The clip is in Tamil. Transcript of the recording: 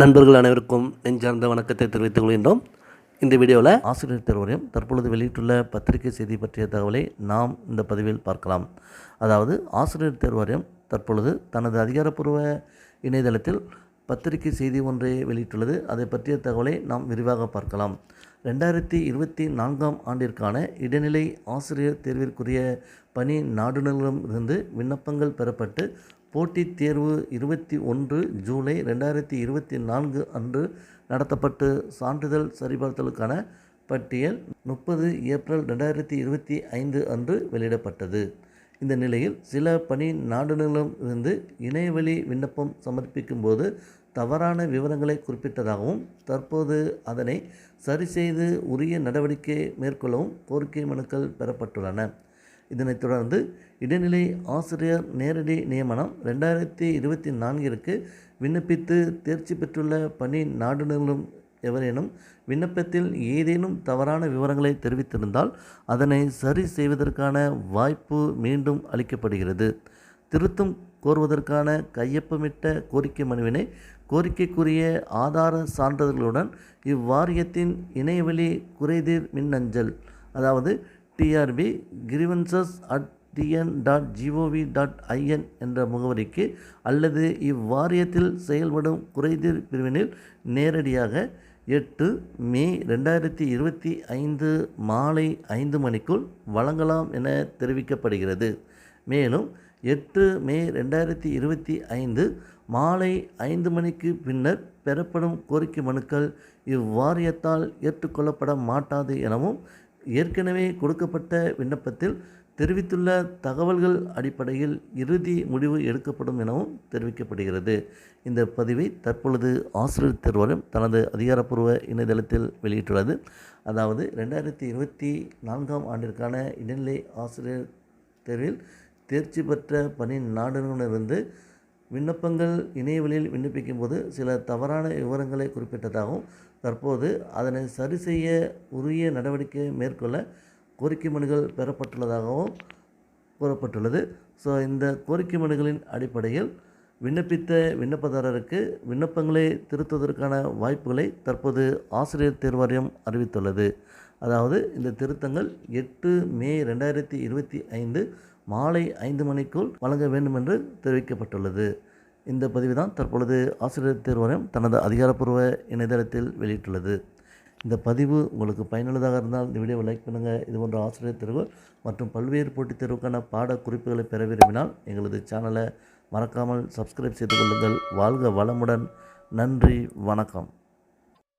நண்பர்கள் அனைவருக்கும் நெஞ்சார்ந்த வணக்கத்தை தெரிவித்துக் கொள்கின்றோம். இந்த வீடியோவில் ஆசிரியர் தேர்வரையும் தற்பொழுது வெளியிட்டுள்ள பத்திரிகை செய்தி பற்றிய தகவலை நாம் இந்த பதிவில் பார்க்கலாம். அதாவது ஆசிரியர் தேர்வாரியம் தற்பொழுது தனது அதிகாரப்பூர்வ இணையதளத்தில் பத்திரிகை செய்தி ஒன்றை வெளியிட்டுள்ளது. அதை பற்றிய தகவலை நாம் விரிவாக பார்க்கலாம். ரெண்டாயிரத்தி இருபத்தி நான்காம் ஆண்டிற்கான இடைநிலை ஆசிரியர் தேர்விற்குரிய பணி நாடுகளிடமிருந்து விண்ணப்பங்கள் பெறப்பட்டு போட்டித் தேர்வு இருபத்தி ஒன்று ஜூலை ரெண்டாயிரத்தி இருபத்தி நான்கு அன்று நடத்தப்பட்டு சான்றிதழ் சரிபார்த்தலுக்கான பட்டியல் முப்பது ஏப்ரல் ரெண்டாயிரத்தி இருபத்தி ஐந்து அன்று வெளியிடப்பட்டது. இந்த நிலையில் சில பணி நாடுகளிலும் இருந்து இணையவழி விண்ணப்பம் சமர்ப்பிக்கும் போது தவறான விவரங்களை குறிப்பிட்டதாகவும் தற்போது அதனை சரிசெய்து உரிய நடவடிக்கை மேற்கொள்ளவும் கோரிக்கை மனுக்கள் பெறப்பட்டுள்ளன. இதனைத் தொடர்ந்து இடைநிலை ஆசிரியர் நேரடி நியமனம் ரெண்டாயிரத்தி இருபத்தி நான்கிற்கு விண்ணப்பித்து தேர்ச்சி பெற்றுள்ள பணி நாடுநர்களும் எவரேனும் விண்ணப்பத்தில் ஏதேனும் தவறான விவரங்களை தெரிவித்திருந்தால் அதனை சரி செய்வதற்கான வாய்ப்பு மீண்டும் அளிக்கப்படுகிறது. திருத்தம் கோருவதற்கான கையொப்பமிட்ட கோரிக்கை மனுவினை கோரிக்கைக்குரிய ஆதார சான்றிதழ்களுடன் இவ்வாரியத்தின் இணையவழி குறைதீர் மின்னஞ்சல் அதாவது TRB grievances at TN dot GOV dot IN என்ற முகவரிக்கு அல்லது இவ்வாரியத்தில் செயல்படும் குறைதீர் பிரிவினில் நேரடியாக எட்டு மே ரெண்டாயிரத்தி இருபத்தி ஐந்து மாலை ஐந்து மணிக்குள் வழங்கலாம் என தெரிவிக்கப்படுகிறது. மேலும் எட்டு மே ரெண்டாயிரத்தி இருபத்தி ஐந்து மாலை ஐந்து மணிக்கு பின்னர் பெறப்படும் கோரிக்கை மனுக்கள் இவ்வாரியத்தால் ஏற்றுக்கொள்ளப்பட மாட்டாது எனவும் ஏற்கனவே கொடுக்கப்பட்ட விண்ணப்பத்தில் தெரிவித்துள்ள தகவல்கள் அடிப்படையில் இறுதி முடிவு எடுக்கப்படும் எனவும் தெரிவிக்கப்படுகிறது. இந்த பதிவை தற்பொழுது ஆசிரியர் தேர்வரும் தனது அதிகாரப்பூர்வ இணையதளத்தில் வெளியிட்டுள்ளது. அதாவது ரெண்டாயிரத்தி இருபத்தி நான்காம் ஆண்டிற்கான இடைநிலை ஆசிரியர் தேர்வில் தேர்ச்சி பெற்ற பணி நாடுகளிலிருந்து விண்ணப்பங்கள் இணையவழியில் விண்ணப்பிக்கும் போது சில தவறான விவரங்களை குறிப்பிட்டதாகவும் தற்போது அதனை சரி செய்ய உரிய நடவடிக்கை மேற்கொள்ள கோரிக்கை மனுகள் பெறப்பட்டுள்ளதாகவும் கூறப்பட்டுள்ளது. ஸோ இந்த கோரிக்கை மனுகளின் அடிப்படையில் விண்ணப்பித்த விண்ணப்பதாரருக்கு விண்ணப்பங்களை திருத்துவதற்கான வாய்ப்புகளை தற்போது ஆசிரியர் தேர்வாரியம் அறிவித்துள்ளது. அதாவது இந்த திருத்தங்கள் எட்டு மே ரெண்டாயிரத்தி இருபத்தி ஐந்து மாலை ஐந்து மணிக்குள் வழங்க வேண்டும் என்று தெரிவிக்கப்பட்டுள்ளது. இந்த பதிவு தான் தற்பொழுது ஆசிரியர் தேர்வாணையம் தனது அதிகாரப்பூர்வ இணையதளத்தில் வெளியிட்டுள்ளது. இந்த பதிவு உங்களுக்கு பயனுள்ளதாக இருந்தால் இந்த வீடியோவை லைக் பண்ணுங்கள் இது போன்ற ஆசிரியர் தேர்வு மற்றும் பல்வேறு போட்டித் தேர்வுக்கான பாட குறிப்புகளை பெற விரும்பினால் எங்களது சேனலை மறக்காமல் சப்ஸ்கிரைப் செய்து கொள்ளுங்கள். வாழ்க வளமுடன். நன்றி. வணக்கம்.